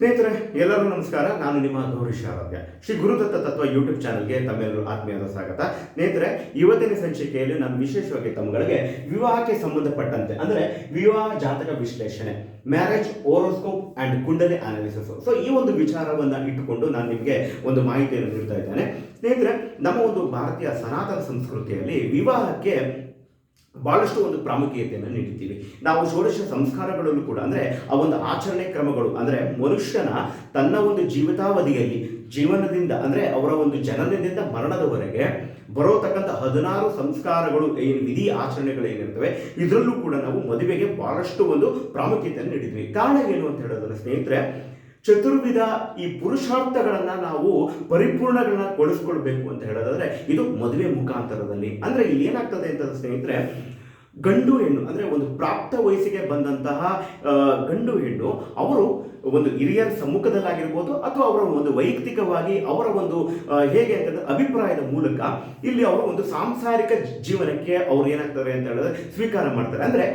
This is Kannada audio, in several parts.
ಸ್ನೇಹಿತರೆ ಎಲ್ಲರೂ ನಮಸ್ಕಾರ. ನಾನು ನಿಮ್ಮ ಗೌರೀಶ್ ಆರೋಗ್ಯ ಶ್ರೀ ಗುರುದತ್ತ ತತ್ವ ಯೂಟ್ಯೂಬ್ ಚಾನಲ್ಗೆ ತಮ್ಮೆಲ್ಲರೂ ಆತ್ಮೀಯದ ಸ್ವಾಗತ. ಸ್ನೇಹಿತರೆ, ಇವತ್ತಿನ ಸಂಚಿಕೆಯಲ್ಲಿ ನಾನು ವಿಶೇಷವಾಗಿ ತಮ್ಮಗಳಿಗೆ ವಿವಾಹಕ್ಕೆ ಸಂಬಂಧಪಟ್ಟಂತೆ, ಅಂದರೆ ವಿವಾಹ ಜಾತಕ ವಿಶ್ಲೇಷಣೆ marriage horoscope and kundali analysis so ಈ ಒಂದು ವಿಚಾರವನ್ನು ಇಟ್ಟುಕೊಂಡು ನಾನು ನಿಮಗೆ ಒಂದು ಮಾಹಿತಿಯನ್ನು ನೀಡ್ತಾ ಇದ್ದೇನೆ. ಸ್ನೇಹಿತರೆ, ನಮ್ಮ ಒಂದು ಭಾರತೀಯ ಸನಾತನ ಸಂಸ್ಕೃತಿಯಲ್ಲಿ ವಿವಾಹಕ್ಕೆ ಬಹಳಷ್ಟು ಒಂದು ಪ್ರಾಮುಖ್ಯತೆಯನ್ನು ನೀಡುತ್ತೀವಿ ನಾವು ಷೋಡಶ ಸಂಸ್ಕಾರಗಳಲ್ಲೂ ಕೂಡ ಅಂದರೆ ಆ ಒಂದು ಆಚರಣೆ ಕ್ರಮಗಳು ಅಂದರೆ ಮನುಷ್ಯನ ತನ್ನ ಒಂದು ಜೀವಿತಾವಧಿಯಲ್ಲಿ ಜೀವನದಿಂದ ಅಂದರೆ ಅವರ ಒಂದು ಜನನದಿಂದ ಮರಣದವರೆಗೆ ಬರೋತಕ್ಕಂಥ ಹದಿನಾರು ಸಂಸ್ಕಾರಗಳು ಏನು ವಿಧಿ ಆಚರಣೆಗಳು ಏನಿರ್ತವೆ, ಇದರಲ್ಲೂ ಕೂಡ ನಾವು ಮದುವೆಗೆ ಬಹಳಷ್ಟು ಒಂದು ಪ್ರಾಮುಖ್ಯತೆಯನ್ನು ನೀಡಿದ್ವಿ. ಕಾರಣ ಏನು ಅಂತ ಹೇಳೋದ್ರೆ ಸ್ನೇಹಿತರೆ ಚತುರ್ವಿಧ ಈ ಪುರುಷಾರ್ಥಗಳನ್ನ ನಾವು ಪರಿಪೂರ್ಣಗಳನ್ನ ಗೊಳಿಸ್ಕೊಳ್ಬೇಕು ಅಂತ ಹೇಳೋದಾದ್ರೆ, ಇದು ಮದುವೆ ಮುಖಾಂತರದಲ್ಲಿ. ಅಂದ್ರೆ ಇಲ್ಲಿ ಏನಾಗ್ತದೆ ಅಂತ ಸ್ನೇಹಿತರೆ, ಗಂಡು ಹೆಣ್ಣು, ಅಂದ್ರೆ ಒಂದು ಪ್ರಾಪ್ತ ವಯಸ್ಸಿಗೆ ಬಂದಂತಹ ಗಂಡು ಹೆಣ್ಣು, ಅವರು ಒಂದು ಹಿರಿಯರ ಸಮ್ಮುಖದಲ್ಲಾಗಿರ್ಬೋದು ಅಥವಾ ಅವರ ಒಂದು ವೈಯಕ್ತಿಕವಾಗಿ ಅವರ ಒಂದು ಹೇಗೆ ಅಂತ ಅಭಿಪ್ರಾಯದ ಮೂಲಕ ಇಲ್ಲಿ ಅವರು ಒಂದು ಸಾಂಸಾರಿಕ ಜೀವನಕ್ಕೆ ಅವ್ರು ಏನಾಗ್ತಾರೆ ಅಂತ ಹೇಳಿದ್ರೆ ಸ್ವೀಕಾರ ಮಾಡ್ತಾರೆ. ಅಂದ್ರೆ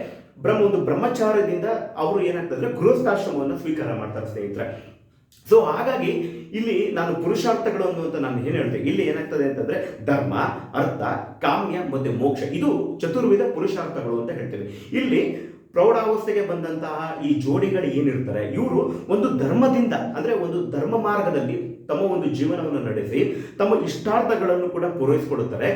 ಬ್ರಹ್ಮ ಒಂದು ಬ್ರಹ್ಮಚಾರದಿಂದ ಅವರು ಏನಾಗ್ತದೆ ಗೃಹಸ್ಥಾಶ್ರಮವನ್ನು ಸ್ವೀಕಾರ ಮಾಡ್ತಾರೆ ಸ್ನೇಹಿತರೆ. ಸೊ ಹಾಗಾಗಿ ಇಲ್ಲಿ ನಾನು ಪುರುಷಾರ್ಥಗಳು ಅನ್ನುವಂತ ನಾನು ಏನು ಹೇಳ್ತೇನೆ ಇಲ್ಲಿ ಏನಾಗ್ತದೆ ಅಂತಂದ್ರೆ ಧರ್ಮ, ಅರ್ಥ, ಕಾಮ್ಯ, ಮತ್ತೆ ಮೋಕ್ಷ. ಇದು ಚತುರ್ವಿಧ ಪುರುಷಾರ್ಥಗಳು ಅಂತ ಹೇಳ್ತೇವೆ. ಇಲ್ಲಿ ಪ್ರೌಢಾವಸ್ಥೆಗೆ ಬಂದಂತಹ ಈ ಜೋಡಿಗಳು ಏನಿರ್ತಾರೆ, ಇವರು ಒಂದು ಧರ್ಮದಿಂದ, ಅಂದ್ರೆ ಒಂದು ಧರ್ಮ ಮಾರ್ಗದಲ್ಲಿ ತಮ್ಮ ಒಂದು ಜೀವನವನ್ನು ನಡೆಸಿ, ತಮ್ಮ ಇಷ್ಟಾರ್ಥಗಳನ್ನು ಕೂಡ ಪೂರೈಸಿಕೊಡುತ್ತಾರೆ.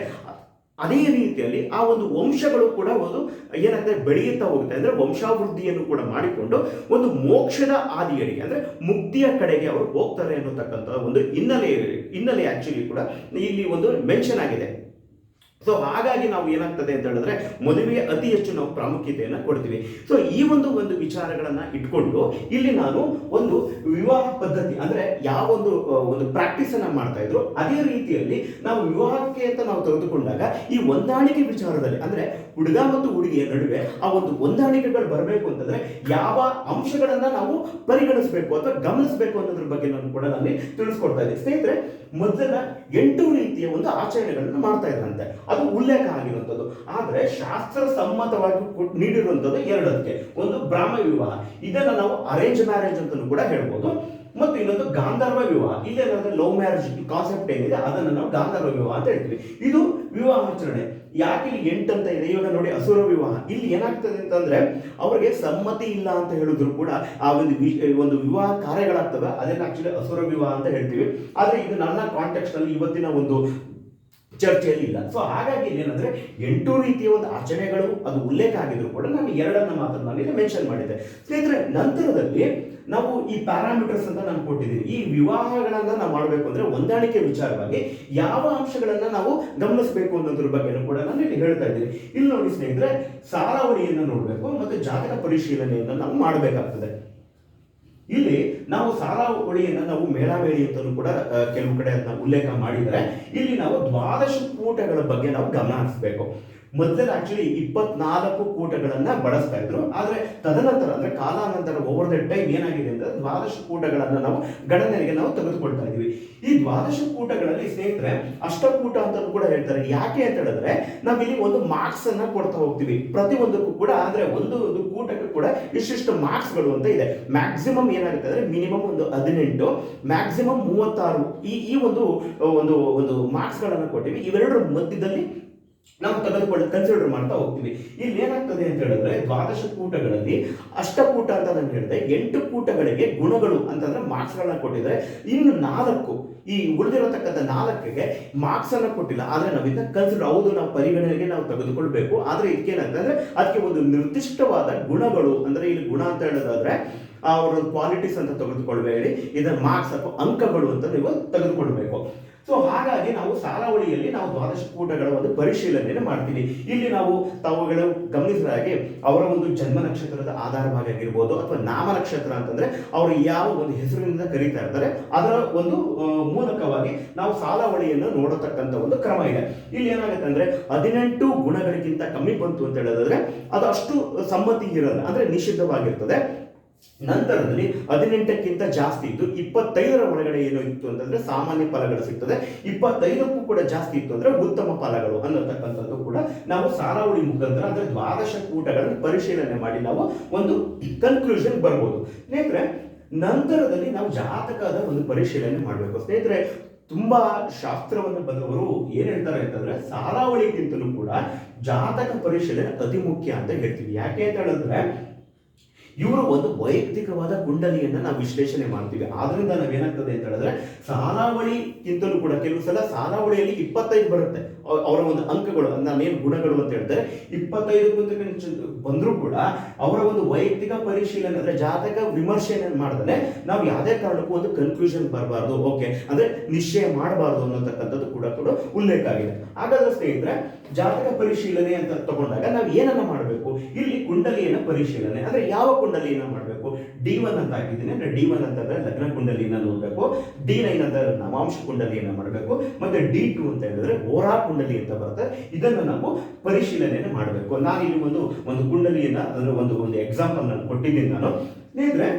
ಅದೇ ರೀತಿಯಲ್ಲಿ ಆ ಒಂದು ವಂಶಗಳು ಕೂಡ ಒಂದು ಏನಂದ್ರೆ ಬೆಳೆಯುತ್ತಾ ಹೋಗುತ್ತೆ. ಅಂದ್ರೆ ವಂಶಾವೃದ್ಧಿಯನ್ನು ಕೂಡ ಮಾಡಿಕೊಂಡು ಒಂದು ಮೋಕ್ಷದ ಆದಿಯಡಿಗೆ ಅಂದ್ರೆ ಮುಕ್ತಿಯ ಕಡೆಗೆ ಅವರು ಹೋಗ್ತಾರೆ ಅನ್ನತಕ್ಕಂಥ ಒಂದು ಹಿನ್ನೆಲೆ ಹಿನ್ನೆಲೆ ಆಕ್ಚುಲಿ ಕೂಡ ಇಲ್ಲಿ ಒಂದು ಮೆನ್ಷನ್ ಆಗಿದೆ. ಸೊ ಹಾಗಾಗಿ ನಾವು ಏನಾಗ್ತದೆ ಅಂತ ಹೇಳಿದ್ರೆ ಮದುವೆಗೆ ಅತಿ ಹೆಚ್ಚು ನಾವು ಪ್ರಾಮುಖ್ಯತೆಯನ್ನು ಕೊಡ್ತೀವಿ. ಸೊ ಈ ಒಂದು ಒಂದು ವಿಚಾರಗಳನ್ನ ಇಟ್ಕೊಂಡು ಇಲ್ಲಿ ನಾನು ಒಂದು ವಿವಾಹ ಪದ್ಧತಿ ಅಂದ್ರೆ ಯಾವ ಒಂದು ಒಂದು ಪ್ರಾಕ್ಟೀಸ್ ಅನ್ನ ಮಾಡ್ತಾ ಇದ್ರು, ಅದೇ ರೀತಿಯಲ್ಲಿ ನಾವು ವಿವಾಹಕ್ಕೆ ಅಂತ ನಾವು ತೆಗೆದುಕೊಂಡಾಗ ಈ ಹೊಂದಾಣಿಕೆ ವಿಚಾರದಲ್ಲಿ ಅಂದ್ರೆ ಹುಡುಗ ಮತ್ತು ಹುಡುಗಿಯ ನಡುವೆ ಆ ಒಂದು ಹೊಂದಾಣಿಕೆಗಳು ಬರಬೇಕು ಅಂತಂದ್ರೆ ಯಾವ ಅಂಶಗಳನ್ನ ನಾವು ಪರಿಗಣಿಸಬೇಕು ಅಥವಾ ಗಮನಿಸಬೇಕು ಅನ್ನೋದ್ರ ಬಗ್ಗೆ ನಾನು ಕೂಡ ನಾನು ತಿಳಿಸ್ಕೊಡ್ತಾ ಇದ್ದೀನಿ. ಸ್ನೇಹಿತರೆ ಮೊದಲ ಎಂಟು ರೀತಿಯ ಒಂದು ಆಚರಣೆಗಳನ್ನು ಮಾಡ್ತಾ ಇದ್ರಂತೆ. ಅದು ಉಲ್ಲೇಖ ಆಗಿರುವಂಥದ್ದು. ಆದರೆ ಶಾಸ್ತ್ರ ಸಮ್ಮತವಾಗಿ ನೀಡಿರುವಂಥದ್ದು ಎರಡಕ್ಕೆ. ಒಂದು ಬ್ರಾಹ್ಮ ವಿವಾಹ. ಇದನ್ನ ನಾವು ಅರೇಂಜ್ ಮ್ಯಾರೇಜ್ ಅಂತಲೂ ಕೂಡ ಹೇಳ್ಬೋದು. ಮತ್ತು ಇನ್ನೊಂದು ಗಾಂಧರ್ವ ವಿವಾಹ. ಇಲ್ಲೇನಾದ್ರೆ ಲವ್ ಮ್ಯಾರೇಜ್ ಕಾನ್ಸೆಪ್ಟ್ ಏನಿದೆ, ಅದನ್ನು ನಾವು ಗಾಂಧರ್ವ ವಿವಾಹ ಅಂತ ಹೇಳ್ತೀವಿ. ಇದು ವಿವಾಹಾಚರಣೆ ಯಾಕೆ ಇಲ್ಲಿ ಎಂಟು ಅಂತ ಇದೆ? ಇವಾಗ ನೋಡಿ ಅಸುರ ವಿವಾಹ. ಇಲ್ಲಿ ಏನಾಗ್ತದೆ ಅಂತಂದ್ರೆ, ಅವರಿಗೆ ಸಮ್ಮತಿ ಇಲ್ಲ ಅಂತ ಹೇಳಿದ್ರು ಕೂಡ ಆ ಒಂದು ಒಂದು ವಿವಾಹ ಕಾರ್ಯಗಳಾಗ್ತವೆ. ಅದನ್ನ ಆಕ್ಚುಲಿ ಅಸುರ ವಿವಾಹ ಅಂತ ಹೇಳ್ತೀವಿ. ಆದ್ರೆ ಇದು ನನ್ನ ಕಾಂಟೆಕ್ಸ್ಟ್ನಲ್ಲಿ ಇವತ್ತಿನ ಒಂದು ಚರ್ಚೆಯಲ್ಲಿ ಇಲ್ಲ. ಸೊ ಹಾಗಾಗಿ ಏನಂದ್ರೆ ಎಂಟು ರೀತಿಯ ಒಂದು ಆಚರಣೆಗಳು ಅದು ಉಲ್ಲೇಖ ಆಗಿದ್ರು ಕೂಡ ನಾನು ಎರಡನ್ನ ಮಾತ್ರ ನಾನು ಮೆನ್ಷನ್ ಮಾಡಿದ್ದೆ. ಸ್ನೇಹಿತರೆ, ನಂತರದಲ್ಲಿ ನಾವು ಈ ಪ್ಯಾರಾಮೀಟರ್ಸ್ ಅಂತ ನಾನು ಕೊಟ್ಟಿದ್ದೀನಿ ಈ ವಿವಾಹಗಳನ್ನ ನಾವು ಮಾಡಬೇಕು ಅಂದ್ರೆ ಹೊಂದಾಣಿಕೆ ವಿಚಾರವಾಗಿ ಯಾವ ಅಂಶಗಳನ್ನ ನಾವು ಗಮನಿಸಬೇಕು ಅನ್ನೋದ್ರ ಬಗ್ಗೆನೂ ಕೂಡ ನಾನು ಇಲ್ಲಿ ಹೇಳ್ತಾ ಇದ್ದೀನಿ. ಇಲ್ಲಿ ನೋಡಿ ಸ್ನೇಹಿತರೆ, ಸಾರಾವಳಿಯನ್ನು ನೋಡಬೇಕು ಮತ್ತು ಜಾತಕ ಪರಿಶೀಲನೆಯನ್ನು ನಾವು ಮಾಡಬೇಕಾಗ್ತದೆ. ಇಲ್ಲಿ ನಾವು ಸಾಲಾವಳಿಯನ್ನು ನಾವು ಮೇಳಾವೇಳಿ ಅಂತಲೂ ಕೂಡ ಕೆಲವು ಕಡೆ ಅದನ್ನ ಉಲ್ಲೇಖ ಮಾಡಿದರೆ ಇಲ್ಲಿ ನಾವು ದ್ವಾದಶ ಕೂಟಗಳ ಬಗ್ಗೆ ನಾವು ಗಮನ ಹರಿಸಬೇಕು. ಮೊದಲೇ ಆಕ್ಚುಲಿ ಇಪ್ಪತ್ನಾಲ್ಕು ಕೂಟಗಳನ್ನ ಬಳಸ್ತಾ ಇದ್ರು. ಆದ್ರೆ ತದನಂತರ ಅಂದ್ರೆ ಕಾಲಾನಂತರ ಓವರ್ ದ ಟೈಮ್ ಏನಾಗಿದೆ ಅಂದ್ರೆ ದ್ವಾದಶ ಕೂಟಗಳನ್ನ ನಾವು ಗಣನೆಗೆ ನಾವು ತೆಗೆದುಕೊಳ್ತಾ ಇದೀವಿ ಈ ದ್ವಾದಶ ಕೂಟಗಳಲ್ಲಿ ಸ್ನೇಹಿತರೆ, ಅಷ್ಟಕೂಟ ಅಂತ ಕೂಡ ಹೇಳ್ತಾರೆ. ಯಾಕೆ ಅಂತ ಹೇಳಿದ್ರೆ, ನಾವಿಲ್ಲಿ ಒಂದು ಮಾರ್ಕ್ಸ್ ಅನ್ನ ಕೊಡ್ತಾ ಹೋಗ್ತೀವಿ. ಪ್ರತಿಯೊಂದಕ್ಕೂ ಕೂಡ ಅಂದ್ರೆ ಒಂದು ಒಂದು ಕೂಟಕ್ಕೆ ಕೂಡ ಇಷ್ಟಿಷ್ಟು ಮಾರ್ಕ್ಸ್ಗಳು ಅಂತ ಇದೆ. ಮ್ಯಾಕ್ಸಿಮಮ್ ಏನಾಗುತ್ತೆ ಅಂದ್ರೆ ಮಿನಿಮಮ್ ಒಂದು ಹದಿನೆಂಟು ಮ್ಯಾಕ್ಸಿಮಮ್ ಮೂವತ್ತಾರು ಈ ಒಂದು ಒಂದು ಒಂದು ಮಾರ್ಕ್ಸ್ಗಳನ್ನು ಕೊಟ್ಟಿವಿ ಇವೆರಡರ ಮಧ್ಯದಲ್ಲಿ ನಾವು ತೆಗೆದುಕೊಳ್ಳಿ ಕನ್ಸಿಡರ್ ಮಾಡ್ತಾ ಹೋಗ್ತೀವಿ. ಇಲ್ಲಿ ಏನಾಗ್ತದೆ ಅಂತ ಹೇಳಿದ್ರೆ, ದ್ವಾದಶ ಕೂಟಗಳಲ್ಲಿ ಅಷ್ಟಕೂಟ ಅಂತ ನಾನು ಹೇಳಿದೆ, ಎಂಟು ಕೂಟಗಳಿಗೆ ಗುಣಗಳು ಅಂತಂದ್ರೆ ಮಾರ್ಕ್ಸ್ ಗಳನ್ನ ಕೊಟ್ಟಿದ್ದಾರೆ. ಇನ್ನು ನಾಲ್ಕು, ಈ ಉಳಿದಿರತಕ್ಕಂಥ ನಾಲ್ಕಿಗೆ ಮಾರ್ಕ್ಸ್ ಅನ್ನ ಕೊಟ್ಟಿಲ್ಲ. ಆದ್ರೆ ನಾವಿಂದ ಕನ್ಸಿಡರ್ ಹೌದು, ನಾವು ಪರಿಗಣನೆಗೆ ನಾವು ತೆಗೆದುಕೊಳ್ಬೇಕು. ಆದರೆ ಇದಕ್ಕೇನಂತಂದ್ರೆ ಅದಕ್ಕೆ ಒಂದು ನಿರ್ದಿಷ್ಟವಾದ ಗುಣಗಳು, ಅಂದ್ರೆ ಇಲ್ಲಿ ಗುಣ ಅಂತ ಹೇಳೋದಾದ್ರೆ ಅವರ ಕ್ವಾಲಿಟೀಸ್ ಅಂತ ತೆಗೆದುಕೊಳ್ಬೇಡಿ ಇದರ ಮಾರ್ಕ್ಸ್ ಅಥವಾ ಅಂಕಗಳು ಅಂತ ನೀವು ತೆಗೆದುಕೊಳ್ಬೇಕು. ಸೊ ಹಾಗಾಗಿ ನಾವು ಸಾಲಾವಳಿಯಲ್ಲಿ ನಾವು ದ್ವಾದಶ ಕೂಟಗಳ ಒಂದು ಪರಿಶೀಲನೆಯನ್ನು ಮಾಡ್ತೀವಿ. ಇಲ್ಲಿ ನಾವು ತಾವುಗಳು ಗಮನಿಸಿದ ಅವರ ಒಂದು ಜನ್ಮ ನಕ್ಷತ್ರದ ಆಧಾರವಾಗಿ ಆಗಿರ್ಬೋದು ಅಥವಾ ನಾಮ ನಕ್ಷತ್ರ ಅಂತಂದ್ರೆ ಅವರು ಯಾವ ಒಂದು ಹೆಸರಿನಿಂದ ಕರೀತಾ ಇರ್ತಾರೆ, ಅದರ ಒಂದು ಮೂಲಕವಾಗಿ ನಾವು ಸಾಲಾವಳಿಯನ್ನು ನೋಡತಕ್ಕಂಥ ಒಂದು ಕ್ರಮ ಇದೆ. ಇಲ್ಲಿ ಏನಾಗುತ್ತೆ ಅಂದ್ರೆ ಹದಿನೆಂಟು ಗುಣಗಳಿಗಿಂತ ಕಮ್ಮಿ ಬಂತು ಅಂತ ಹೇಳೋದಾದ್ರೆ ಅದು ಅಷ್ಟು ಸಮ್ಮತಿ ಇರಲ್ಲ, ಅಂದ್ರೆ ನಿಷಿದ್ಧವಾಗಿರ್ತದೆ. ನಂತರದಲ್ಲಿ ಹದಿನೆಂಟಕ್ಕಿಂತ ಜಾಸ್ತಿ ಇದ್ದು ಇಪ್ಪತ್ತೈದರ ಒಳಗಡೆ ಏನು ಇತ್ತು ಅಂತಂದ್ರೆ ಸಾಮಾನ್ಯ ಫಲಗಳು ಸಿಗ್ತದೆ. ಇಪ್ಪತ್ತೈದಕ್ಕೂ ಕೂಡ ಜಾಸ್ತಿ ಇತ್ತು ಅಂದ್ರೆ ಉತ್ತಮ ಫಲಗಳು ಅನ್ನತಕ್ಕಂಥದ್ದು ಕೂಡ ನಾವು ಸಾರಾವಳಿ ಮುಖಾಂತರ ಅಂದ್ರೆ ದ್ವಾದಶ ಕೂಟಗಳನ್ನು ಪರಿಶೀಲನೆ ಮಾಡಿ ನಾವು ಒಂದು ಕನ್ಕ್ಲೂಷನ್ ಬರ್ಬೋದು. ಸ್ನೇಹಿತರೆ, ನಂತರದಲ್ಲಿ ನಾವು ಜಾತಕದ ಒಂದು ಪರಿಶೀಲನೆ ಮಾಡಬೇಕು. ಸ್ನೇಹಿತರೆ, ತುಂಬಾ ಶಾಸ್ತ್ರವನ್ನು ಬಂದವರು ಏನ್ ಹೇಳ್ತಾರೆ ಅಂತಂದ್ರೆ ಸಾರಾವಳಿಗಿಂತಲೂ ಕೂಡ ಜಾತಕ ಪರಿಶೀಲನೆ ಅತಿ ಮುಖ್ಯ ಅಂತ ಹೇಳ್ತೀವಿ. ಯಾಕೆ ಅಂತ ಹೇಳಿದ್ರೆ ಇವರು ಒಂದು ವೈಯಕ್ತಿಕವಾದ ಕುಂಡಲಿಯನ್ನ ನಾವು ವಿಶ್ಲೇಷಣೆ ಮಾಡ್ತೀವಿ. ಆದ್ರಿಂದ ನಾವೇನಾಗ್ತದೆ ಅಂತ ಹೇಳಿದ್ರೆ, ಸಾಲಾವಳಿಗಿಂತಲೂ ಕೂಡ ಕೆಲವು ಸಲ ಸಾಲಾವಳಿಯಲ್ಲಿ ಇಪ್ಪತ್ತೈದು ಬರುತ್ತೆ. ಅವರ ಒಂದು ಅಂಕಗಳು ನಾವೇನು ಗುಣಗಳು ಅಂತ ಹೇಳ್ತಾರೆ, ಇಪ್ಪತ್ತೈದು ಬಂದರೂ ಕೂಡ ಅವರ ಒಂದು ವೈಯಕ್ತಿಕ ಪರಿಶೀಲನೆ, ಅಂದ್ರೆ ಜಾತಕ ವಿಮರ್ಶೆಯನ್ನು ಮಾಡಿದ್ರೆ ನಾವು ಯಾವುದೇ ಕಾರಣಕ್ಕೂ ಒಂದು ಕನ್ಕ್ಲೂಷನ್ ಬರಬಾರ್ದು ಓಕೆ ಅಂದ್ರೆ ನಿಶ್ಚಯ ಮಾಡಬಾರ್ದು ಅನ್ನೋತಕ್ಕಂಥದ್ದು ಕೂಡ ಕೂಡ ಉಲ್ಲೇಖ ಆಗಿದೆ. ಹಾಗಾದ್ರೆ ಸ್ನೇಹಿತರೆ, ಜಾತಕ ಪರಿಶೀಲನೆ ಅಂತ ತಗೊಂಡಾಗ ನಾವು ಏನನ್ನ ಮಾಡಬೇಕು? ಇಲ್ಲಿ ಕುಂಡಲಿಯನ್ನ ಪರಿಶೀಲನೆ, ಅಂದ್ರೆ ಯಾವ ಕುಂಡಲಿಯನ್ನ ಮಾಡಬೇಕು? ಡಿ ಒನ್ ಅಂತ ಹಾಕಿದ್ದೀನಿ. ಅಂದರೆ ಡಿ ಒನ್ ಅಂತಂದ್ರೆ ಲಗ್ನ ಕುಂಡಲಿಯನ್ನ ನೋಡಬೇಕು. ಡಿ ನೈನ್ ಅಂತ ನವಾಂಶ ಕುಂಡಲಿಯನ್ನ ಮಾಡಬೇಕು. ಮತ್ತೆ ಡಿ ಟು ಅಂತ ಹೇಳಿದ್ರೆ ಓರಾ ಕುಂಡಲಿ ಅಂತ ಬರುತ್ತೆ. ಇದನ್ನು ನಾವು ಪರಿಶೀಲನೆಯನ್ನು ಮಾಡಬೇಕು. ನಾನು ಇಲ್ಲಿ ಒಂದು ಒಂದು ಕುಂಡಲಿಯನ್ನ, ಅದರ ಒಂದು ಒಂದು ಎಕ್ಸಾಂಪಲ್ ನಾನು ಕೊಟ್ಟಿದ್ದೀನಿ ನಾನು. ಸ್ನೇಹಿತರೆ,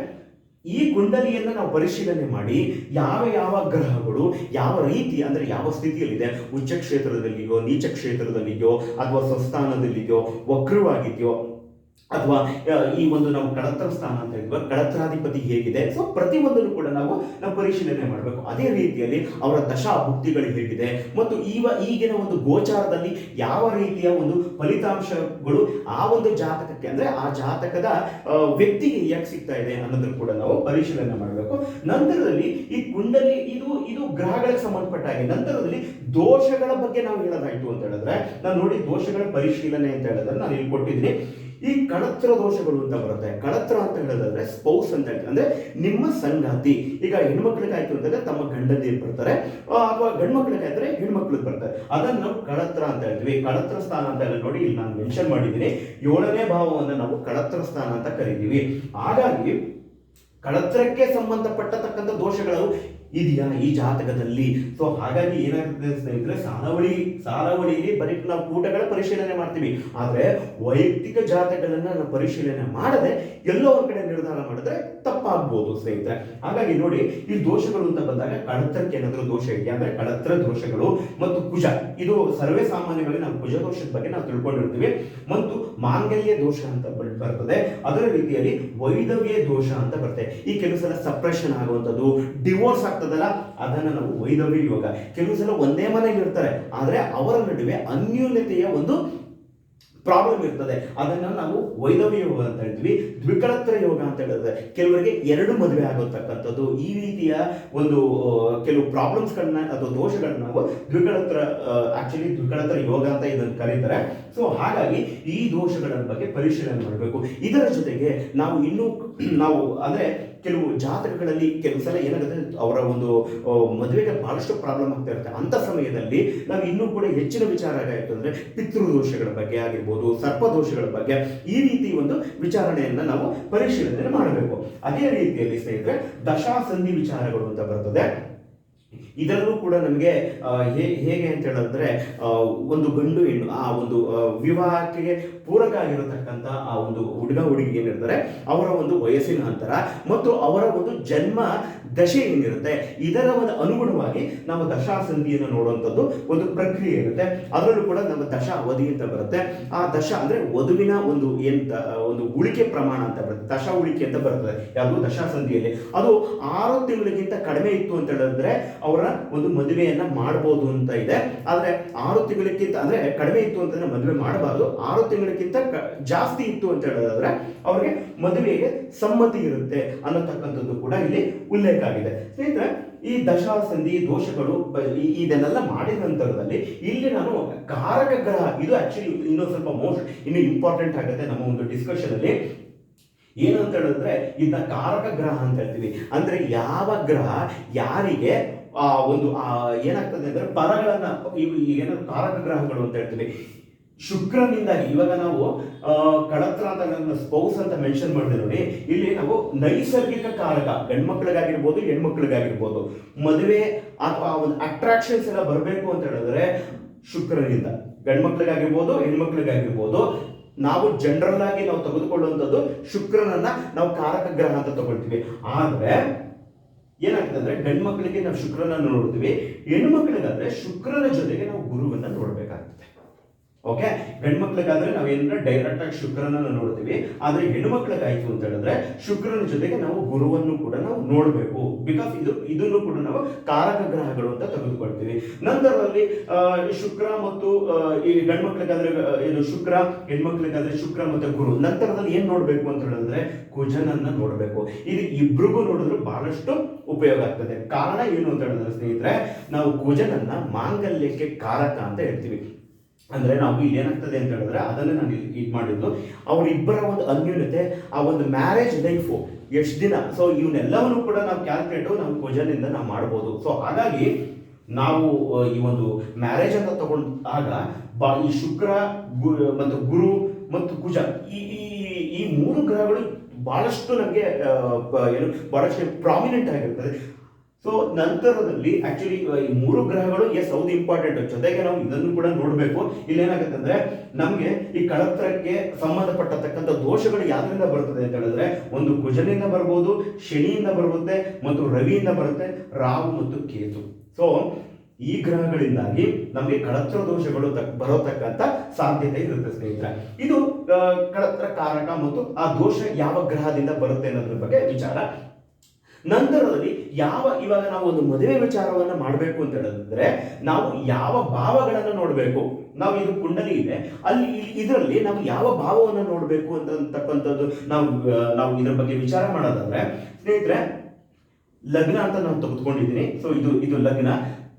ಈ ಕುಂಡಲಿಯನ್ನ ನಾವು ಪರಿಶೀಲನೆ ಮಾಡಿ ಯಾವ ಯಾವ ಗ್ರಹಗಳು, ಯಾವ ರೀತಿ, ಅಂದ್ರೆ ಯಾವ ಸ್ಥಿತಿಯಲ್ಲಿದೆ? ಉಚ್ಚ ಕ್ಷೇತ್ರದಲ್ಲಿಯೋ ನೀಚ ಕ್ಷೇತ್ರದಲ್ಲಿಯೋ ಅಥವಾ ಸ್ವಸ್ಥಾನದಲ್ಲಿದೆಯೋ ವಕ್ರವಾಗಿದೆಯೋ ಅಥವಾ ಈ ಒಂದು ನಾವು ಕಡತ್ರ ಸ್ಥಾನ ಅಂತ ಹೇಳಿದ್ವಿ ಕಡತ್ರಾಧಿಪತಿ ಹೇಗಿದೆ? ಸೊ ಪ್ರತಿಯೊಂದನ್ನು ಕೂಡ ನಾವು ನಾವು ಪರಿಶೀಲನೆ ಮಾಡಬೇಕು. ಅದೇ ರೀತಿಯಲ್ಲಿ ಅವರ ದಶಾ ಭುಕ್ತಿಗಳು ಹೇಗಿದೆ, ಮತ್ತು ಈವ, ಈಗಿನ ಒಂದು ಗೋಚಾರದಲ್ಲಿ ಯಾವ ರೀತಿಯ ಒಂದು ಫಲಿತಾಂಶಗಳು ಆ ಒಂದು ಜಾತಕಕ್ಕೆ ಅಂದ್ರೆ ಆ ಜಾತಕದ ವ್ಯಕ್ತಿಗೆ ಯಾಕೆ ಸಿಗ್ತಾ ಇದೆ ಅನ್ನೋದನ್ನು ಕೂಡ ನಾವು ಪರಿಶೀಲನೆ ಮಾಡಬೇಕು. ನಂತರದಲ್ಲಿ ಈ ಕುಂಡಲಿ, ಇದು ಇದು ಗ್ರಹಗಳಿಗೆ ಸಂಬಂಧಪಟ್ಟ ಹಾಗೆ. ನಂತರದಲ್ಲಿ ದೋಷಗಳ ಬಗ್ಗೆ ನಾವು ಹೇಳೋದಾಯ್ತು ಅಂತ ಹೇಳಿದ್ರೆ, ನಾನು ನೋಡಿ ದೋಷಗಳ ಪರಿಶೀಲನೆ ಅಂತ ಹೇಳಿದ್ರೆ ನಾನು ಇಲ್ಲಿ ಕೊಟ್ಟಿದ್ದೀನಿ. ಈ ಕಳತ್ರ ದೋಷಗಳು ಅಂತ ಬರುತ್ತೆ. ಕಳತ್ರ ಅಂತ ಹೇಳೋದಾದ್ರೆ ಸ್ಪೌಸ್ ಅಂತ ಹೇಳ್ತಾರೆ ಅಂದ್ರೆ ನಿಮ್ಮ ಸಂಗಾತಿ. ಈಗ ಹೆಣ್ಮಕ್ಳಿಗಾಯ್ತು ಅಂತಂದ್ರೆ ತಮ್ಮ ಗಂಡಂದಿರು ಬರ್ತಾರೆ. ಅಥವಾ ಗಂಡು ಮಕ್ಳಿಗಾಯ್ತಾರೆ ಹೆಣ್ಮಕ್ಳಿಗೆ ಬರ್ತಾರೆ. ಅದನ್ನ ನಾವು ಕಳತ್ರ ಅಂತ ಹೇಳ್ತೀವಿ. ಕಳತ್ರ ಸ್ಥಾನ ಅಂತ ಹೇಳಿ ನೋಡಿ ಇಲ್ಲಿ ನಾನು ಮೆನ್ಷನ್ ಮಾಡಿದ್ದೀನಿ. ಏಳನೇ ಭಾವವನ್ನು ನಾವು ಕಳತ್ರ ಸ್ಥಾನ ಅಂತ ಕರಿತೀವಿ. ಹಾಗಾಗಿ ಕಳತ್ರಕ್ಕೆ ಸಂಬಂಧಪಟ್ಟತಕ್ಕಂಥ ದೋಷಗಳು ಇದೆಯಾ ಈ ಜಾತಕದಲ್ಲಿ. ಸೊ ಹಾಗಾಗಿ ಏನಾಗ್ತದೆ ಸ್ನೇಹಿತರೆ, ಸಾಲಾವಳಿ, ಸಾಲಾವಳಿಯಲ್ಲಿ ಬರೀ ನಾವು ಕೂಟಗಳ ಪರಿಶೀಲನೆ ಮಾಡ್ತೀವಿ. ಆದರೆ, ವೈಯಕ್ತಿಕ ಜಾತಕಗಳನ್ನ ನಾವು ಪರಿಶೀಲನೆ ಮಾಡದೆ, ಎಲ್ಲೋ ಒಂದ್ ಕಡೆ ನಿರ್ಧಾರ ಮಾಡಿದ್ರೆ ತಪ್ಪಾಗ್ಬೋದು ಸ್ನೇಹಿತರೆ. ಹಾಗಾಗಿ ನೋಡಿ, ಈ ದೋಷಗಳು ಅಂತ ಬಂದಾಗ ಕಳತ್ರಕ್ಕೆ ಏನಾದರೂ ದೋಷ ಇದೆಯಾ ಅಂದ್ರೆ ಕಳತ್ರ ದೋಷಗಳು ಮತ್ತು ಕುಜ. ಇದು ಸರ್ವೇ ಸಾಮಾನ್ಯವಾಗಿ ನಾವು ಕುಜ ದೋಷದ ಬಗ್ಗೆ ನಾವು ತಿಳ್ಕೊಂಡಿರ್ತೀವಿ. ಮತ್ತು ಮಾಂಗಲ್ಯ ದೋಷ ಅಂತ ಬರ್- ಬರ್ತದೆ. ಅದರ ರೀತಿಯಲ್ಲಿ ವೈದವ್ಯ ದೋಷ ಅಂತ ಬರ್ತದೆ. ಈ ಕೆಲವು ಸಪ್ರೆಷನ್ ಆಗುವಂಥದ್ದು, ಡಿವೋರ್ಸ್ ಆಗ್ತದಲ್ಲ ಅದನ್ನ ನಾವು ವೈದವ್ಯ ಯೋಗ. ಕೆಲವು ಸಲ ಒಂದೇ ಮನೆಗೆ ಇರ್ತಾರೆ, ಆದರೆ ಅವರ ನಡುವೆ ಅನ್ಯೂನ್ಯತೆಯ ಒಂದು ಪ್ರಾಬ್ಲಮ್ ಇರ್ತದೆ. ಅದನ್ನ ನಾವು ವೈದವ್ಯ ಯೋಗ ಅಂತ ಹೇಳ್ತೀವಿ. ದ್ವಿಕಳತ್ರ ಯೋಗ ಅಂತ ಹೇಳಿದ್ರೆ ಕೆಲವರಿಗೆ ಎರಡು ಮದುವೆ ಆಗೋತಕ್ಕಂಥದ್ದು. ಈ ರೀತಿಯ ಒಂದು ಕೆಲವು ಪ್ರಾಬ್ಲಮ್ಸ್ಗಳನ್ನ ಅಥವಾ ದೋಷಗಳನ್ನ ನಾವು ದ್ವಿಕಳತ್ರ ಆಕ್ಚುಲಿ ದ್ವಿಕಳತ್ರ ಯೋಗ ಅಂತ ಇದನ್ನು ಕರೀತಾರೆ. ಸೊ ಹಾಗಾಗಿ ಈ ದೋಷಗಳ ಬಗ್ಗೆ ಪರಿಶೀಲನೆ ಮಾಡಬೇಕು. ಇದರ ಜೊತೆಗೆ ನಾವು ಇನ್ನೂ, ನಾವು, ಅಂದ್ರೆ ಕೆಲವು ಜಾತಕಗಳಲ್ಲಿ ಕೆಲವು ಸಲ ಏನಾಗುತ್ತೆ, ಅವರ ಒಂದು ಮದುವೆಗೆ ಬಹಳಷ್ಟು ಪ್ರಾಬ್ಲಮ್ ಆಗ್ತಾ ಇರುತ್ತೆ. ಅಂತ ಸಮಯದಲ್ಲಿ ನಾವು ಇನ್ನೂ ಕೂಡ ಹೆಚ್ಚಿನ ವಿಚಾರ ಆಗಿತ್ತು ಅಂದ್ರೆ ಪಿತೃದೋಷಗಳ ಬಗ್ಗೆ ಆಗಿರ್ಬೋದು ಸರ್ಪದೋಷಗಳ ಬಗ್ಗೆ ಈ ರೀತಿ ಒಂದು ವಿಚಾರಣೆಯನ್ನು ನಾವು ಪರಿಶೀಲನೆ ಮಾಡಬೇಕು. ಅದೇ ರೀತಿಯಲ್ಲಿ ಸ್ನೇಹಿತರೆ, ದಶಾಸಂಧಿ ವಿಚಾರಗಳು ಅಂತ ಬರ್ತದೆ. ಇದರಲ್ಲೂ ಕೂಡ ನಮಗೆ ಹೇಗೆ ಅಂತ ಹೇಳಿದ್ರೆ ಒಂದು ಗಂಡು ಹೆಣ್ಣು, ಆ, ಒಂದು ವಿವಾಹಕ್ಕೆ ಪೂರಕ ಆಗಿರತಕ್ಕಂಥ ಆ ಒಂದು ಹುಡುಗ ಹುಡುಗಿ ಏನಿರ್ತಾರೆ ಅವರ ಒಂದು ವಯಸ್ಸಿನ ಅಂತರ, ಮತ್ತು ಅವರ ಒಂದು ಜನ್ಮ ದಶೆ ಏನಿರುತ್ತೆ, ಇದರ ಒಂದು ಅನುಗುಣವಾಗಿ ನಾವು ದಶಾಸಂಧಿಯನ್ನು ನೋಡುವಂಥದ್ದು ಒಂದು ಪ್ರಕ್ರಿಯೆ ಇರುತ್ತೆ. ಅದರಲ್ಲೂ ಕೂಡ ನಮ್ಮ ದಶ ಅವಧಿ ಅಂತ ಬರುತ್ತೆ. ಆ ದಶ ಅಂದ್ರೆ ವಧುವಿನ ಒಂದು ಏನ್ ದ- ಒಂದು ಉಳಿಕೆ ಪ್ರಮಾಣ ಅಂತ ಬರುತ್ತೆ. ದಶ ಉಳಿಕೆ ಅಂತ ಬರ್ತದೆ, ಯಾವುದು ದಶಾಸಂಧಿಯಲ್ಲಿ. ಅದು ಆರು ತಿಂಗಳಿಗಿಂತ ಕಡಿಮೆ ಇತ್ತು ಅಂತ ಹೇಳಿದ್ರೆ ಅವರ ಒಂದು ಮದುವೆಯನ್ನ ಮಾಡಬಹುದು ಅಂತ ಇದೆ. ಆದ್ರೆ ಆರು ತಿಂಗಳಿಗಿಂತ ಅಂದ್ರೆ ಕಡಿಮೆ ಇತ್ತು ಅಂತಂದ್ರೆ ಮದುವೆ ಮಾಡಬಾರ್ದು. ಆರು ತಿಂಗಳಿಗಿಂತ ಜಾಸ್ತಿ ಇತ್ತು ಅಂತ ಹೇಳಿದ್ರೆ ಅವ್ರಿಗೆ ಮದುವೆಗೆ ಸಮ್ಮತಿ ಇರುತ್ತೆ ಅನ್ನತಕ್ಕಂಥದ್ದು ಕೂಡ ಇಲ್ಲಿ ಉಲ್ಲೇಖ ಆಗಿದೆ ಸ್ನೇಹಿತರೆ, ಈ ದಶಾಸಂಧಿ ದೋಷಗಳು ಇದನ್ನೆಲ್ಲ ಮಾಡಿದ ನಂತರದಲ್ಲಿ ಇಲ್ಲಿ ನಾನು ಕಾರಕ ಗ್ರಹ, ಇದು ಆಕ್ಚುಲಿ ಇನ್ನೊಂದು ಸ್ವಲ್ಪ ಮೋಸ್ಟ್ ಇನ್ನು ಇಂಪಾರ್ಟೆಂಟ್ ಆಗುತ್ತೆ ನಮ್ಮ ಒಂದು ಡಿಸ್ಕಷನ್ ಅಲ್ಲಿ. ಏನು ಅಂತ ಹೇಳಿದ್ರೆ, ಇದನ್ನ ಕಾರಕ ಗ್ರಹ ಅಂತ ಹೇಳ್ತೀವಿ. ಅಂದ್ರೆ ಯಾವ ಗ್ರಹ ಯಾರಿಗೆ, ಆ, ಒಂದು ಏನಾಗ್ತದೆ ಅಂದ್ರೆ ಪರಗಳನ್ನ, ಇವು ಏನಾದ್ರು ಕಾರಕ ಗ್ರಹಗಳು ಅಂತ ಹೇಳ್ತೀವಿ. ಶುಕ್ರನಿಂದಾಗಿ ಇವಾಗ ನಾವು ಕಳತ್ರ ಅಂತ ಸ್ಪೌಸ್ ಅಂತ ಮೆನ್ಷನ್ ಮಾಡಿದೆ ನೋಡಿ. ಇಲ್ಲಿ ನಾವು ನೈಸರ್ಗಿಕ ಕಾರಕ ಗಂಡ್ಮಕ್ಳಿಗಾಗಿರ್ಬೋದು ಹೆಣ್ಮಕ್ಳಿಗಾಗಿರ್ಬೋದು, ಮದುವೆ ಅಥವಾ ಒಂದು ಅಟ್ರಾಕ್ಷನ್ಸ್ ಎಲ್ಲ ಬರಬೇಕು ಅಂತ ಹೇಳಿದ್ರೆ ಶುಕ್ರನಿಂದ. ಗಂಡ್ಮಕ್ಳಿಗಾಗಿರ್ಬೋದು ಹೆಣ್ಮಕ್ಳಿಗಾಗಿರ್ಬೋದು, ನಾವು ಜನರಲ್ ಆಗಿ ನಾವು ತೆಗೆದುಕೊಳ್ಳುವಂಥದ್ದು ಶುಕ್ರನನ್ನ ನಾವು ಕಾರಕ ಗ್ರಹ ಅಂತ ತಗೊಳ್ತೀವಿ. ಆದ್ರೆ, ಏನಾಗ್ತದೆ ಅಂದ್ರೆ ಗಂಡ್ಮಕ್ಳಿಗೆ ನಾವು ಶುಕ್ರನನ್ನು ನೋಡ್ತೀವಿ, ಹೆಣ್ಮಕ್ಳಿಗಾದ್ರೆ ಶುಕ್ರನ ಜೊತೆಗೆ ನಾವು ಗುರುವನ್ನ ನೋಡ್ಬೇಕಾಗ್ತದೆ. ಓಕೆ ಹೆಣ್ಮಕ್ಳಿಗಾದ್ರೆ ನಾವು ಏನಂದ್ರೆ ಡೈರೆಕ್ಟ್ ಆಗಿ ಶುಕ್ರನ ನೋಡ್ತೀವಿ. ಆದ್ರೆ ಹೆಣ್ಮಕ್ಳಿಗಾಯ್ತು ಅಂತ ಹೇಳಿದ್ರೆ ಶುಕ್ರನ ಜೊತೆಗೆ ನಾವು ಗುರುವನ್ನು ಕೂಡ ನಾವು ನೋಡಬೇಕು. ಬಿಕಾಸ್ ಇದು, ಇದನ್ನು ಕೂಡ ನಾವು ಕಾರಕ ಗ್ರಹಗಳು ಅಂತ ತೆಗೆದುಕೊಳ್ತೀವಿ. ನಂತರದಲ್ಲಿ ಶುಕ್ರ ಮತ್ತು ಈ ಗಂಡ್ಮಕ್ಳಿಗಾದ್ರೆ ಇದು ಶುಕ್ರ, ಹೆಣ್ಮಕ್ಳಿಗಾದ್ರೆ ಶುಕ್ರ ಮತ್ತೆ ಗುರು. ನಂತರದಲ್ಲಿ ಏನ್ ನೋಡ್ಬೇಕು ಅಂತ ಹೇಳಿದ್ರೆ ಕುಜನನ್ನ ನೋಡಬೇಕು. ಇದು ಇಬ್ರಿಗೂ ನೋಡಿದ್ರೆ ಬಹಳಷ್ಟು ಉಪಯೋಗ ಆಗ್ತದೆ. ಕಾರಣ ಏನು ಅಂತ ಹೇಳಿದ್ರೆ ಸ್ನೇಹಿತರೆ, ನಾವು ಕುಜನನ್ನ ಮಾಂಗಲ್ಯಕ್ಕೆ ಕಾರಕ ಅಂತ ಹೇಳ್ತೀವಿ. ಅಂದ್ರೆ ನಾವು ಇಲ್ಲಿ ಏನಾಗ್ತದೆ ಅಂತ ಹೇಳಿದ್ರೆ ಅದನ್ನೇ ನಾನು ಇದು ಮಾಡಿದ್ದು. ಅವರಿಬ್ಬರ ಒಂದು ಅನ್ಯೂನ್ಯತೆ, ಆ ಒಂದು ಮ್ಯಾರೇಜ್ ಲೈಫು ಎಷ್ಟು ದಿನ? ಸೊ ಇವನ್ನೆಲ್ಲವನ್ನು ಕೂಡ ನಾವು ಕ್ಯಾಲ್ಕುಲೇಟು ನಾವು ಕುಜನಿಂದ ನಾವು ಮಾಡ್ಬೋದು. ಸೊ ಹಾಗಾಗಿ ನಾವು ಈ ಒಂದು ಮ್ಯಾರೇಜ್ ಅಂತ ತಗೊಂಡಾಗ ಬಾ, ಈ ಶುಕ್ರ, ಗು, ಮತ್ತು ಗುರು ಮತ್ತು ಕುಜ ಈ ಈ ಈ ಮೂರು ಗ್ರಹಗಳು ಬಹಳಷ್ಟು ನಮಗೆ ಏನು, ಬಹಳಷ್ಟು ಪ್ರಾಮಿನೆಂಟ್ ಆಗಿರ್ತದೆ. ಸೊ ನಂತರದಲ್ಲಿ ಆಕ್ಚುಲಿ ಈ ಮೂರು ಗ್ರಹಗಳು ಎಸ್ ಹೌದು ಇಂಪಾರ್ಟೆಂಟ್ ಜೊತೆಗೆ ನಾವು ಇದನ್ನು ಕೂಡ ನೋಡಬೇಕು. ಇಲ್ಲಿ ಏನಾಗುತ್ತೆ ಅಂದ್ರೆ ನಮಗೆ ಈ ಕಳತ್ರಕ್ಕೆ ಸಂಬಂಧಪಟ್ಟತಕ್ಕಂಥ ದೋಷಗಳು ಯಾವ್ದ್ರಿಂದ ಬರ್ತದೆ ಅಂತ ಹೇಳಿದ್ರೆ, ಒಂದು ಕುಜನಿಂದ ಬರ್ಬೋದು, ಶನಿಯಿಂದ ಬರುತ್ತೆ, ಮತ್ತು ರವಿಯಿಂದ ಬರುತ್ತೆ, ರಾಹು ಮತ್ತು ಕೇತು. ಸೊ ಈ ಗ್ರಹಗಳಿಂದಾಗಿ ನಮಗೆ ಕಳತ್ರ ದೋಷಗಳು ತಕ್- ಬರೋತಕ್ಕಂಥ ಸಾಧ್ಯತೆ ಇರುತ್ತೆ, ಸ್ನೇಹಿತರೆ. ಇದು ಕಳತ್ರ ಕಾರಕ ಮತ್ತು ಆ ದೋಷ ಯಾವ ಗ್ರಹದಿಂದ ಬರುತ್ತೆ ಅನ್ನೋದ್ರ ಬಗ್ಗೆ ವಿಚಾರ ನಂತರದಲ್ಲಿ ಯಾವ ಇವಾಗ ನಾವು ಒಂದು ಮದುವೆ ವಿಚಾರವನ್ನ ಮಾಡಬೇಕು ಅಂತ ಹೇಳಿದ್ರೆ ನಾವು ಯಾವ ಭಾವಗಳನ್ನು ನೋಡಬೇಕು? ನಾವು ಇದು ಕುಂಡಲಿ ಇದೆ. ಅಲ್ಲಿ ಇದರಲ್ಲಿ ನಾವು ಯಾವ ಭಾವವನ್ನು ನೋಡಬೇಕು ಅಂತಕ್ಕಂಥದ್ದು ನಾವು ನಾವು ಇದ್ರ ಬಗ್ಗೆ ವಿಚಾರ ಮಾಡೋದಾದ್ರೆ, ಸ್ನೇಹಿತರೆ, ಲಗ್ನ ಅಂತ ನಾನು ತೆಗೆದುಕೊಂಡಿದ್ದೀನಿ. ಸೊ ಇದು ಇದು ಲಗ್ನ.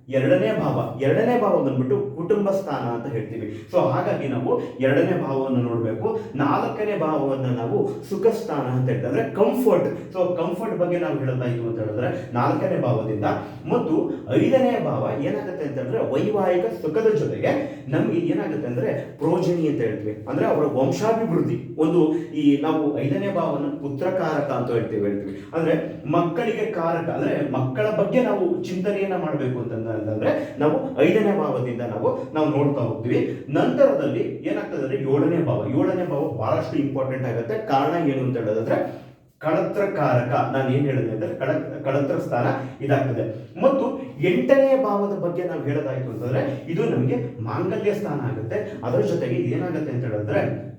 ಎರಡನೇ ಭಾವ ಎರಡನೇ ಭಾವ ಬಂದ್ಬಿಟ್ಟು ಕುಟುಂಬ ಸ್ಥಾನ ಅಂತ ಹೇಳ್ತೀವಿ. ಸೊ ಹಾಗಾಗಿ ನಾವು ಎರಡನೇ ಭಾವವನ್ನು ನೋಡಬೇಕು. ನಾಲ್ಕನೇ ಭಾವವನ್ನು ನಾವು ಸುಖ ಸ್ಥಾನ ಅಂತ ಹೇಳ್ತಂದ್ರೆ ಕಂಫರ್ಟ್ ಸೊ ಕಂಫರ್ಟ್ ಬಗ್ಗೆ ನಾವು ಹೇಳ್ತಾ ಹೇಳೋದಾಯ್ತು ಅಂತ ಹೇಳಿದ್ರೆ, ನಾಲ್ಕನೇ ಭಾವದಿಂದ ಮತ್ತು ಐದನೇ ಭಾವ ಏನಾಗುತ್ತೆ ಅಂತ ಹೇಳಿದ್ರೆ ವೈವಾಹಿಕ ಸುಖದ ಜೊತೆಗೆ ನಮ್ಗೆ ಏನಾಗುತ್ತೆ ಅಂದ್ರೆ ಪ್ರೋಜನಿ ಅಂತ ಹೇಳ್ತೀವಿ. ಅಂದ್ರೆ ಅವರ ವಂಶಾಭಿವೃದ್ಧಿ. ಒಂದು ಈ ನಾವು ಐದನೇ ಭಾವನ ಪುತ್ರಕಾರಕ ಅಂತ ಹೇಳ್ತೀವಿ ಹೇಳ್ತೀವಿ. ಅಂದ್ರೆ ಮಕ್ಕಳಿಗೆ ಕಾರಕ. ಅಂದ್ರೆ ಮಕ್ಕಳ ಬಗ್ಗೆ ನಾವು ಚಿಂತನೆಯನ್ನು ಮಾಡಬೇಕು ಅಂತಂದ್ರೆ ನಾವು ಐದನೇ ಭಾವದಿಂದ ನಾವು ನಾವು ನೋಡ್ತಾ ಹೋಗ್ತೀವಿ. ನಂತರದಲ್ಲಿ ಏನಾಗ್ತದೆ ಅಂದ್ರೆ ಏಳನೇ ಭಾವ. ಏಳನೇ ಭಾವ ಬಹಳಷ್ಟು ಇಂಪಾರ್ಟೆಂಟ್ ಆಗುತ್ತೆ. ಕಾರಣ ಏನು ಅಂತ ಹೇಳೋದಾದ್ರೆ ಕಳತ್ರಕಾರಕ ನಾನು ಏನ್ ಹೇಳಿದೆ ಅಂದ್ರೆ ಕಳ ಕಳತ್ರ ಸ್ಥಾನ ಇದಾಗ್ತದೆ. ಮತ್ತು ಎಂಟನೇ ಭಾವದ ಬಗ್ಗೆ ನಾವು ಹೇಳೋದಾಯಿತು ಅಂತಂದ್ರೆ ಇದು ನಮಗೆ ಮಾಂಗಲ್ಯ ಸ್ಥಾನ ಆಗುತ್ತೆ. ಅದರ ಜೊತೆಗೆ ಏನಾಗುತ್ತೆ ಅಂತ ಹೇಳಿದ್ರೆ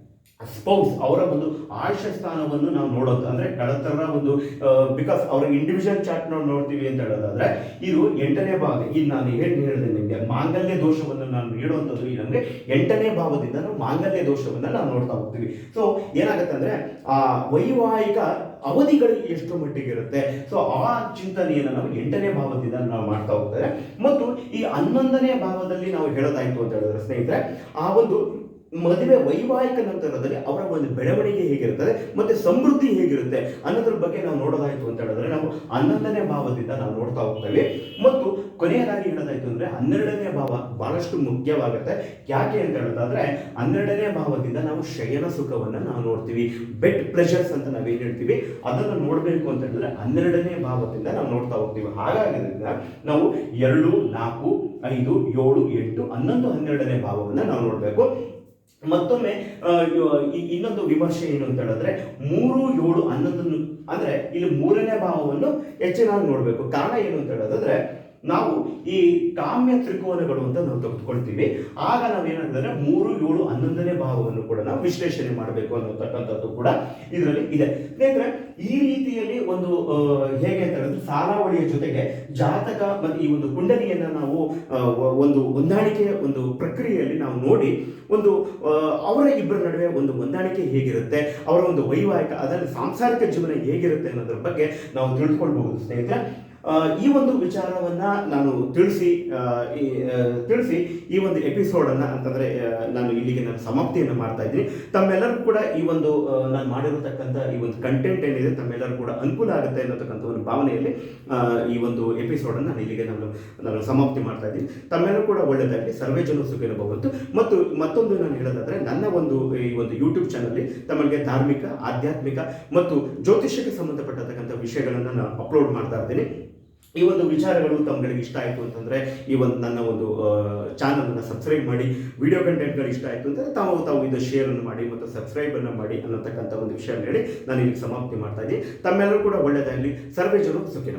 ಸ್ಪೌಸ್ ಅವರ ಒಂದು ಆಯುಷ್ಯ ಸ್ಥಾನವನ್ನು ನಾವು ನೋಡೋದು ಅಂದ್ರೆ ಕಳತರ ಒಂದು ಬಿಕಾಸ್ ಅವರ ಇಂಡಿವಿಜುವಲ್ ಚಾರ್ಟ್ ನಾವು ನೋಡ್ತೀವಿ ಅಂತ ಹೇಳೋದಾದ್ರೆ, ಇದು ಎಂಟನೇ ಭಾಗ. ಇದು ನಾನು ಏನು ಹೇಳಿದೆ ನಿಮಗೆ, ಮಾಂಗಲ್ಯ ದೋಷವನ್ನು ನಾನು ನೀಡುವಂಥದ್ದು ಏನಂದ್ರೆ ಎಂಟನೇ ಭಾವದಿಂದ ನಾವು ಮಾಂಗಲ್ಯ ದೋಷವನ್ನು ನಾವು ನೋಡ್ತಾ ಹೋಗ್ತೀವಿ. ಸೊ ಏನಾಗುತ್ತೆ ಅಂದ್ರೆ ಆ ವೈವಾಹಿಕ ಅವಧಿಗಳು ಎಷ್ಟು ಮಟ್ಟಿಗೆ ಇರುತ್ತೆ. ಸೊ ಆ ಚಿಂತನೆಯನ್ನು ನಾವು ಎಂಟನೇ ಭಾವದಿಂದ ನಾವು ಮಾಡ್ತಾ ಹೋಗ್ತೇವೆ. ಮತ್ತು ಈ ಹನ್ನೊಂದನೇ ಭಾವದಲ್ಲಿ ನಾವು ಹೇಳೋದಾಯ್ತು ಅಂತ ಹೇಳಿದ್ರೆ, ಸ್ನೇಹಿತರೆ, ಆ ಒಂದು ಮದುವೆ ವೈವಾಹಿಕ ನಂತರದಲ್ಲಿ ಅವರ ಒಂದು ಬೆಳವಣಿಗೆ ಹೇಗಿರುತ್ತದೆ, ಮತ್ತೆ ಸಮೃದ್ಧಿ ಹೇಗಿರುತ್ತೆ ಅನ್ನೋದ್ರ ಬಗ್ಗೆ ನಾವು ನೋಡೋದಾಯಿತು ಅಂತ ಹೇಳಿದ್ರೆ ನಾವು ಹನ್ನೊಂದನೇ ಭಾವದಿಂದ ನಾವು ನೋಡ್ತಾ ಹೋಗ್ತೇವೆ. ಮತ್ತು ಕೊನೆಯದಾಗಿ ಹೇಳೋದಾಯ್ತು ಅಂದ್ರೆ ಹನ್ನೆರಡನೇ ಭಾವ ಬಹಳಷ್ಟು ಮುಖ್ಯವಾಗುತ್ತೆ. ಯಾಕೆ ಅಂತ ಹೇಳೋದಾದ್ರೆ ಹನ್ನೆರಡನೇ ಭಾವದಿಂದ ನಾವು ಶಯನ ಸುಖವನ್ನ ನಾವು ನೋಡ್ತೀವಿ. ಬೆಡ್ ಪ್ರೆಷರ್ಸ್ ಅಂತ ನಾವು ಏನ್ ಹೇಳ್ತೀವಿ, ಅದನ್ನು ನೋಡಬೇಕು ಅಂತ ಹೇಳಿದ್ರೆ ಹನ್ನೆರಡನೇ ಭಾವದಿಂದ ನಾವು ನೋಡ್ತಾ ಹೋಗ್ತೀವಿ. ಹಾಗಾಗಿದ್ದರಿಂದ ನಾವು ಎರಡು, ನಾಲ್ಕು, ಐದು, ಏಳು, ಎಂಟು ಹನ್ನೊಂದು ಹನ್ನೆರಡನೇ ಭಾವವನ್ನು ನಾವು ನೋಡಬೇಕು. ಮತ್ತೊಮ್ಮೆ ಇನ್ನೊಂದು ವಿಮರ್ಶೆ ಏನು ಅಂತ ಹೇಳಿದ್ರೆ, ಮೂರು ಏಳು ಹನ್ನೊಂದನ್ನು ಅಂದ್ರೆ ಇಲ್ಲಿ ಮೂರನೇ ಭಾವವನ್ನು ಹೆಚ್ಚಿನಾಗಿ ನೋಡಬೇಕು. ಕಾರಣ ಏನು ಅಂತ ಹೇಳೋದಾದ್ರೆ ನಾವು ಈ ಕಾಮ್ಯ ತ್ರಿಕೋನಗಳು ಅಂತ ನಾವು ತೆಗೆದುಕೊಳ್ತೀವಿ. ಆಗ ನಾವು ಏನಾಗ್ತದೆ ಮೂರು, ಏಳು, ಹನ್ನೊಂದನೇ ಭಾವವನ್ನು ಕೂಡ ನಾವು ವಿಶ್ಲೇಷಣೆ ಮಾಡಬೇಕು ಅನ್ನೋತಕ್ಕಂಥದ್ದು ಕೂಡ ಇದರಲ್ಲಿ ಇದೆ. ಸ್ನೇಹಿತರೆ, ಈ ರೀತಿಯಲ್ಲಿ ಒಂದು ಹೇಗೆ ಅಂತ ಹೇಳಿದ್ರೆ ಸಾಲಾವಳಿಯ ಜೊತೆಗೆ ಜಾತಕ ಮತ್ತು ಈ ಒಂದು ಕುಂಡಲಿಯನ್ನು ನಾವು ಒಂದು ಹೊಂದಾಣಿಕೆಯ ಒಂದು ಪ್ರಕ್ರಿಯೆಯಲ್ಲಿ ನಾವು ನೋಡಿ ಒಂದು ಅವರ ಇಬ್ಬರ ನಡುವೆ ಒಂದು ಹೊಂದಾಣಿಕೆ ಹೇಗಿರುತ್ತೆ, ಅವರ ಒಂದು ವೈವಾಹಿಕ, ಅದರಲ್ಲಿ ಸಾಂಸಾರಿಕ ಜೀವನ ಹೇಗಿರುತ್ತೆ ಅನ್ನೋದ್ರ ಬಗ್ಗೆ ನಾವು ತಿಳ್ಕೊಳ್ಬಹುದು ಸ್ನೇಹಿತರೆ. ಈ ಒಂದು ವಿಚಾರವನ್ನ ನಾನು ತಿಳಿಸಿ ತಿಳಿಸಿ ಈ ಒಂದು ಎಪಿಸೋಡನ್ನು ಅಂತಂದ್ರೆ ನಾನು ಇಲ್ಲಿಗೆ ನಾನು ಸಮಾಪ್ತಿಯನ್ನು ಮಾಡ್ತಾ ಇದ್ದೀನಿ. ತಮ್ಮೆಲ್ಲರೂ ಕೂಡ ಈ ಒಂದು ನಾನು ಮಾಡಿರತಕ್ಕಂಥ ಈ ಒಂದು ಕಂಟೆಂಟ್ ಏನಿದೆ ತಮ್ಮೆಲ್ಲರೂ ಕೂಡ ಅನುಕೂಲ ಆಗುತ್ತೆ ಅನ್ನತಕ್ಕಂಥ ಒಂದು ಭಾವನೆಯಲ್ಲಿ ಈ ಒಂದು ಎಪಿಸೋಡನ್ನು ನಾನು ಇಲ್ಲಿಗೆ ನಾನು ನಾನು ಸಮಾಪ್ತಿ ಮಾಡ್ತಾ ಇದ್ದೀನಿ. ತಮ್ಮೆಲ್ಲರೂ ಕೂಡ ಒಳ್ಳೆಯದಾಗಲಿ ಸರ್ವೇ ಜನ ಸುಖಿರಬಹುದು ಮತ್ತು ಮತ್ತೊಂದು ನಾನು ಹೇಳೋದಾದ್ರೆ, ನನ್ನ ಒಂದು, ಈ ಒಂದು ಯೂಟ್ಯೂಬ್ ಚಾನಲ್ಲಿ ತಮಗೆ ಧಾರ್ಮಿಕ, ಆಧ್ಯಾತ್ಮಿಕ ಮತ್ತು ಜ್ಯೋತಿಷ್ಯಕ್ಕೆ ಸಂಬಂಧಪಟ್ಟತಕ್ಕಂಥ ವಿಷಯಗಳನ್ನು ನಾನು ಅಪ್ಲೋಡ್ ಮಾಡ್ತಾ ಇದ್ದೀನಿ. ಈ ಒಂದು ವಿಚಾರಗಳು ತಮ್ಗಳಿಗೆ ಇಷ್ಟ ಆಯಿತು ಅಂತಂದರೆ ಈ ಒಂದು ನನ್ನ ಒಂದು ಚಾನಲನ್ನು ಸಬ್ಸ್ಕ್ರೈಬ್ ಮಾಡಿ ವಿಡಿಯೋ ಕಂಟೆಂಟ್ಗಳು ಇಷ್ಟ ಆಯಿತು ಅಂದರೆ ತಾವು ತಾವು ಇದು ಶೇರನ್ನು ಮಾಡಿ ಮತ್ತು ಸಬ್ಸ್ಕ್ರೈಬನ್ನು ಮಾಡಿ ಅನ್ನತಕ್ಕಂಥ ಒಂದು ವಿಷಯ ಹೇಳಿ ನಾನು ಇಲ್ಲಿ ಸಮಾಪ್ತಿ ಮಾಡ್ತಾ ಇದ್ದೀನಿ ತಮ್ಮೆಲ್ಲರೂ ಕೂಡ ಒಳ್ಳೆಯದಾಗಲಿ ಸರ್ವೇ ಜನರು ಸುಖಿನ.